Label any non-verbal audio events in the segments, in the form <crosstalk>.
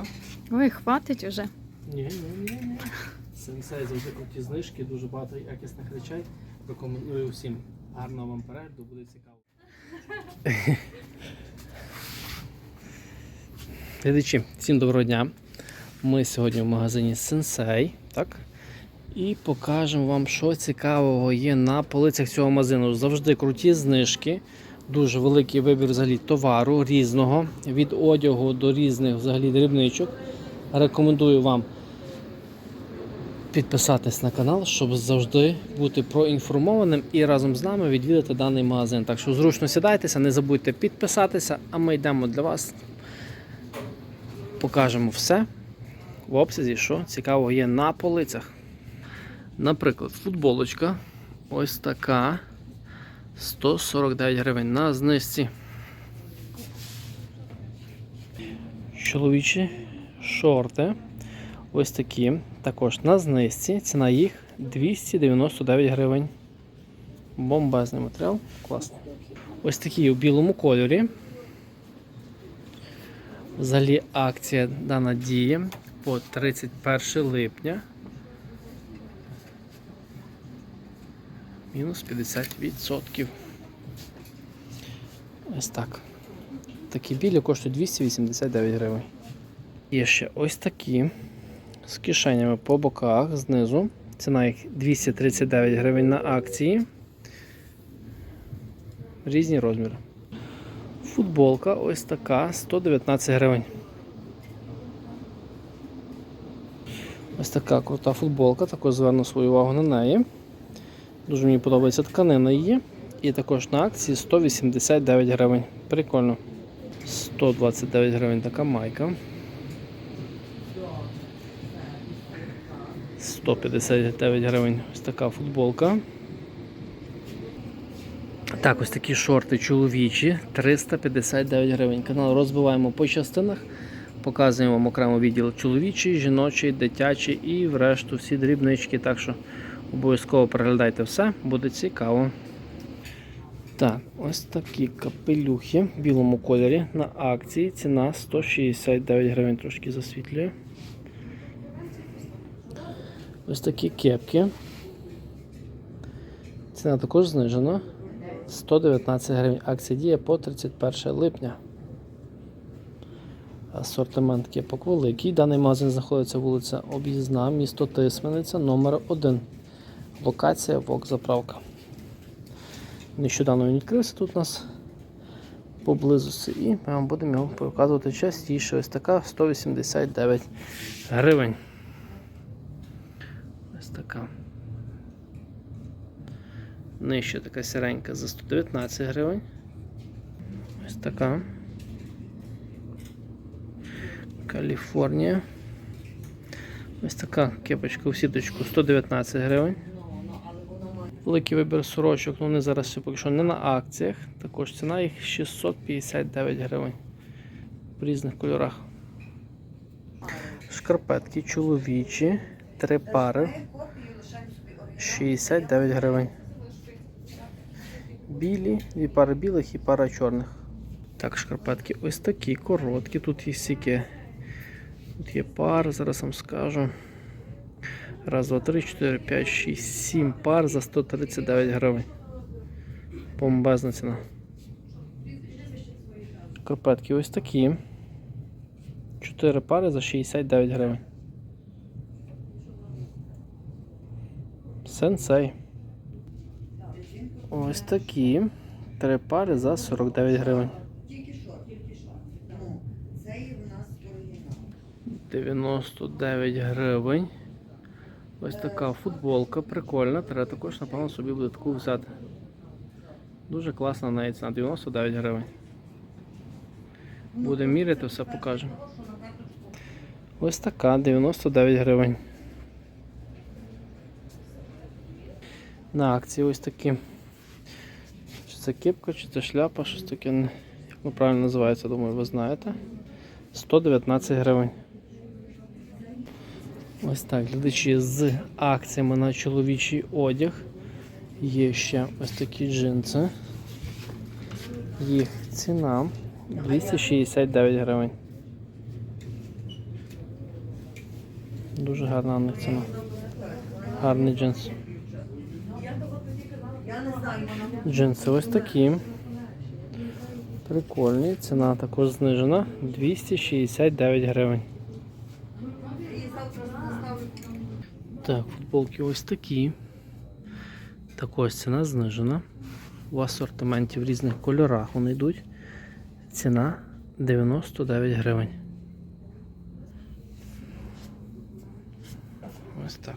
А? Ой, хватить уже. Ні, ні, ні, ні. Сенсей завжди круті знижки, дуже багато якісних речей. Рекомендую всім. Гарного вам перегляду, буде цікаво. <laughs> Глядачі, всім доброго дня. Ми сьогодні в магазині Sensei, так? І покажемо вам, що цікавого є на полицях цього магазину. Завжди круті знижки, дуже великий вибір взагалі товару різного, від одягу до різних взагалі дрібничок. Рекомендую вам підписатись на канал, щоб завжди бути проінформованим і разом з нами відвідати даний магазин. Так що зручно сідайтеся, не забудьте підписатися, а ми йдемо для вас. Покажемо все в обсязі, що цікавого є на полицях. Наприклад, футболочка ось така 149 гривень на знижці. Чоловічі шорти. Ось такі. Також на знижці. Ціна їх 299 гривень. Бомбезний матеріал. Класний. Ось такі у білому кольорі. Взагалі акція дана діє по 31 липня. Мінус 50%. Ось так. Такі білі коштують 289 гривень. Є ще ось такі з кишенями по боках знизу. Ціна їх 239 гривень на акції. Різні розміри. Футболка ось така 119 гривень. Ось така крута футболка, також зверну свою увагу на неї. Дуже мені подобається тканина її. І також на акції 189 гривень. Прикольно. 129 гривень така майка. 159 гривень ось така футболка. Так, ось такі шорти чоловічі 359 гривень. Канал розбиваємо по частинах. Показуємо вам окремо відділ чоловічий, жіночий, дитячий і врешту всі дрібнички. Так що обов'язково переглядайте все, буде цікаво. Так, ось такі капелюхи в білому кольорі на акції. Ціна 169 гривень, трошки засвітлює. Ось такі кепки. Ціна також знижена. 119 гривень. Акція діє по 31 липня. Асортимент кепок великий. Даний магазин знаходиться вулиця Об'їзна, місто Тисмениця, номер 1. Локація Вокзаправка. Нещодавно він відкрився тут у нас поблизу і ми вам будемо його показувати частіше. Ось така 189 гривень. Ось така. Нижче така сіренька за 119 гривень. Ось така. Каліфорнія. Ось така кепочка у сіточку 119 гривень. Великий вибір сорочок, ну вони зараз ще поки що не на акціях. Також ціна їх 659 гривень в різних кольорах. Шкарпетки чоловічі, три пари. 69 гривень. Білі, дві пари білих і пара чорних. Так, шкарпетки ось такі короткі. Тут є стільки. Тут є пар, зараз вам скажу. Раз, два, три, чотири, п'ять, шість, сім пар за 139 гривень. Бомбезна ціна. Шкарпетки ось такі. Чотири пари за 69 гривень. Сенсей. Ось такі. Три пари за 49 гривень. Тільки що, тільки що. Ну, це і в нас оригінал. 99 гривень. Ось така футболка, прикольна. Треба також, напевно, собі буде таку взяти. Дуже класна навіть ціна 99 гривень. Будемо міряти, все покажемо. Ось така 99 гривень. На акції ось такі. Чи це кепка, чи це шляпа, щось таке, як правильно називається, думаю, ви знаєте. 119 гривень. Ось так, глядачі з акціями на чоловічий одяг. Є ще ось такі джинси. Їх ціна 269 гривень. Дуже гарна в них ціна. Гарний джинс. Джинси ось такі. Прикольні. Ціна також знижена. 269 гривень. Так, футболки ось такі. Також ціна знижена. В асортименті в різних кольорах вони йдуть. Ціна 99 гривень. Ось так.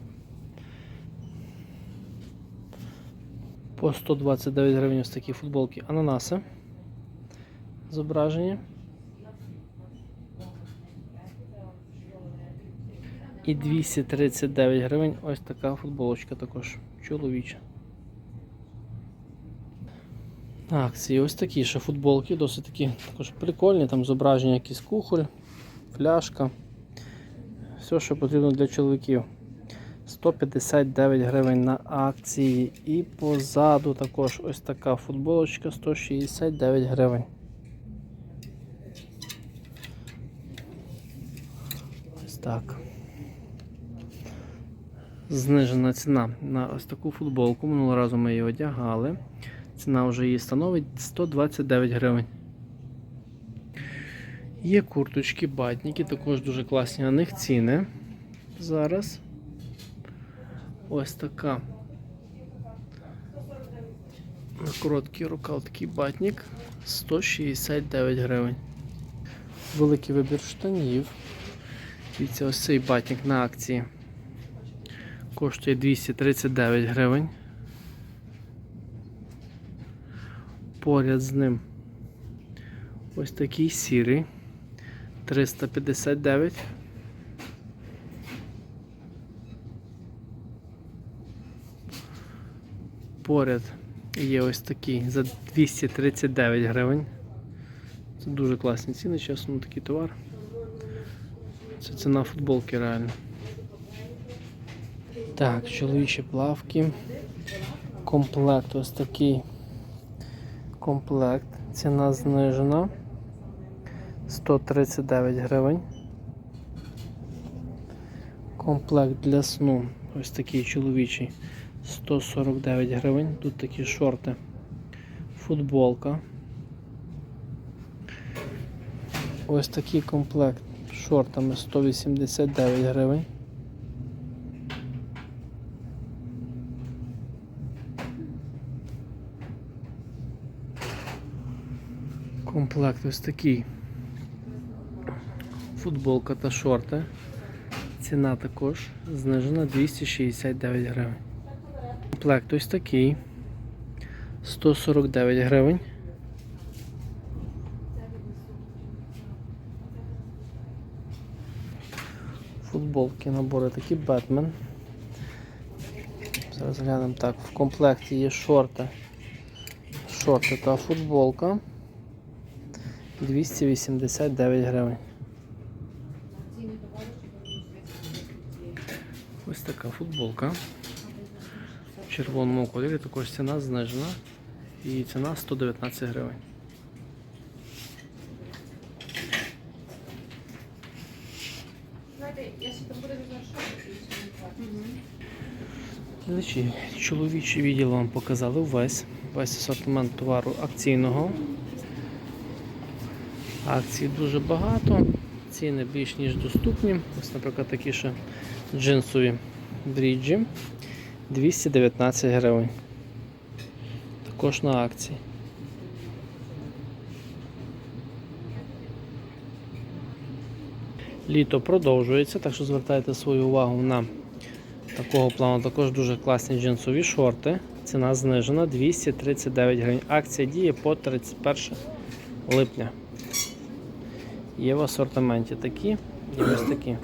По 129 гривень ось такі футболки ананаси. Зображені. І 239 гривень ось така футболочка також чоловіча. Акції ось такі ще футболки, досить такі також прикольні, там зображення якийсь кухоль, фляжка. Все, що потрібно для чоловіків. 159 гривень на акції. І позаду також ось така футболочка 169 гривень. Ось так. Знижена ціна на ось таку футболку. Минулого разу ми її одягали. Ціна вже її становить 129 гривень. Є курточки, батніки, також дуже класні на них ціни. Зараз. Ось така. Короткий рукав такий батник 169 гривень. Великий вибір штанів. Дивіться, ось цей батник на акції. Коштує 239 гривень. Поряд з ним ось такий сірий 359. Поряд є ось такий за 239 гривень. Це дуже класні ціни, чесно, такий товар. Це ціна футболки реально. Так, чоловічі плавки. Комплект ось такий комплект. Ціна знижена. 139 гривень. Комплект для сну. Ось такий чоловічий. 149 гривень. Тут такі шорти. Футболка. Ось такий комплект шортами 189 гривень. Комплект ось такий. Футболка та шорти. Ціна також знижена 269 гривень. Комплект ось такий. 149 гривень. Футболки, набори такі Бетмен. Зараз глянемо так. В комплекті є шорти. Шорти та футболка. 289 гривень. Ось така футболка. В червоному кольорі також ціна знижена. І ціна 119 гривень. Чоловічий відділ вам показали весь, весь асортимент товару акційного. Акцій дуже багато, ціни більш ніж доступні. Ось, наприклад, такі ще джинсові бріджі 219 гривень. Також на акції. Літо продовжується, так що звертайте свою увагу на такого плану. Також дуже класні джинсові шорти. Ціна знижена 239 гривень. Акція діє по 31 липня. Є в асортименті такі і ось такі.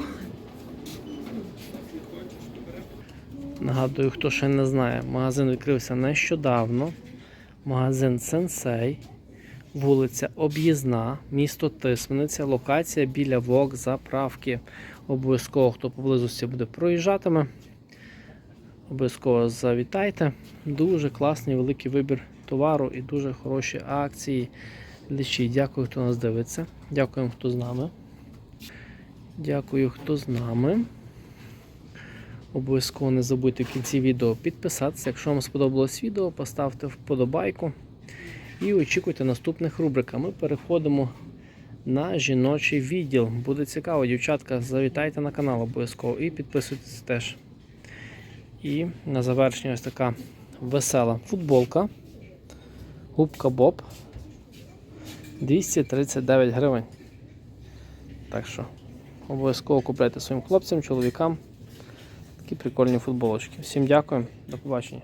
Нагадую, хто ще не знає, магазин відкрився нещодавно. Магазин Sensei, вулиця Об'їзна, місто Тисмениця, локація біля вокзаправки. Обов'язково, хто поблизості буде проїжджатиме. Обов'язково завітайте. Дуже класний великий вибір товару і дуже хороші акції. Глядачі, дякую, хто нас дивиться. Дякуємо, хто з нами. Дякую, хто з нами. Обов'язково не забудьте в кінці відео підписатися. Якщо вам сподобалось відео, поставте вподобайку і очікуйте наступних рубрик. А Ми переходимо на жіночий відділ. Буде цікаво, дівчатка, завітайте на канал обов'язково і підписуйтесь теж. І на завершення ось така весела футболка. Губка Боб. 239 гривень. Так що обов'язково купляйте своїм хлопцям, чоловікам такі прикольні футболочки. Всім дякую, до побачення.